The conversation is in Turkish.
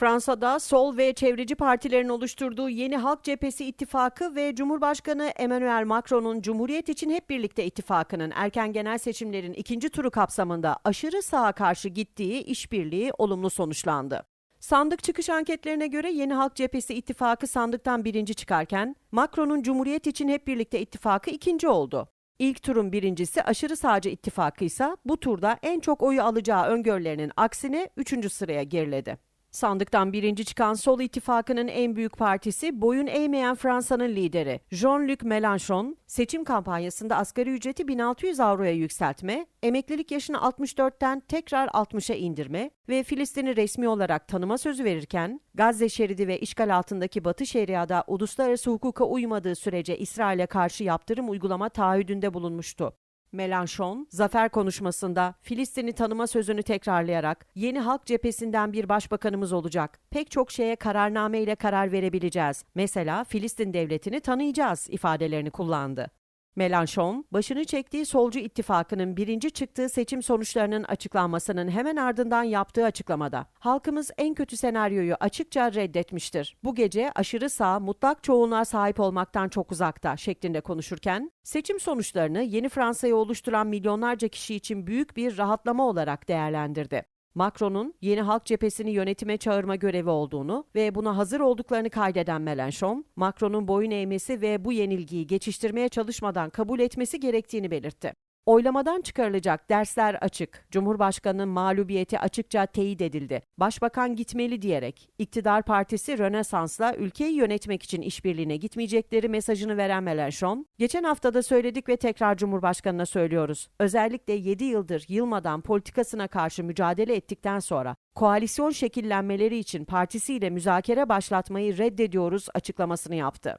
Fransa'da sol ve çevreci partilerin oluşturduğu Yeni Halk Cephesi İttifakı ve Cumhurbaşkanı Emmanuel Macron'un Cumhuriyet için Hep Birlikte İttifakı'nın erken genel seçimlerin ikinci turu kapsamında aşırı sağa karşı gittiği işbirliği olumlu sonuçlandı. Sandık çıkış anketlerine göre Yeni Halk Cephesi İttifakı sandıktan birinci çıkarken Macron'un Cumhuriyet için Hep Birlikte İttifakı ikinci oldu. İlk turun birincisi aşırı sağcı ittifakı ise bu turda en çok oyu alacağı öngörülerinin aksine üçüncü sıraya geriledi. Sandıktan birinci çıkan Sol İttifakı'nın en büyük partisi boyun eğmeyen Fransa'nın lideri Jean-Luc Mélenchon, seçim kampanyasında asgari ücreti 1600 avroya yükseltme, emeklilik yaşını 64'ten tekrar 60'a indirme ve Filistin'i resmi olarak tanıma sözü verirken, Gazze şeridi ve işgal altındaki Batı Şeria'da uluslararası hukuka uymadığı sürece İsrail'e karşı yaptırım uygulama taahhüdünde bulunmuştu. Melanchon, zafer konuşmasında Filistin'i tanıma sözünü tekrarlayarak yeni halk cephesinden bir başbakanımız olacak. Pek çok şeye kararname ile karar verebileceğiz. Mesela Filistin devletini tanıyacağız ifadelerini kullandı. Melanchon, başını çektiği solcu ittifakının birinci çıktığı seçim sonuçlarının açıklanmasının hemen ardından yaptığı açıklamada, halkımız en kötü senaryoyu açıkça reddetmiştir. Bu gece aşırı sağ mutlak çoğunluğa sahip olmaktan çok uzakta şeklinde konuşurken, seçim sonuçlarını yeni Fransa'yı oluşturan milyonlarca kişi için büyük bir rahatlama olarak değerlendirdi. Macron'un yeni halk cephesini yönetime çağırma görevi olduğunu ve buna hazır olduklarını kaydeden Mélenchon, Macron'un boyun eğmesi ve bu yenilgiyi geçiştirmeye çalışmadan kabul etmesi gerektiğini belirtti. Oylamadan çıkarılacak dersler açık. Cumhurbaşkanının mağlubiyeti açıkça teyit edildi. Başbakan gitmeli diyerek iktidar partisi Rönesans'la ülkeyi yönetmek için işbirliğine gitmeyecekleri mesajını veren Mélenchon, geçen haftada söyledik ve tekrar Cumhurbaşkanına söylüyoruz. Özellikle 7 yıldır yılmadan politikasına karşı mücadele ettikten sonra koalisyon şekillenmeleri için partisiyle müzakere başlatmayı reddediyoruz açıklamasını yaptı.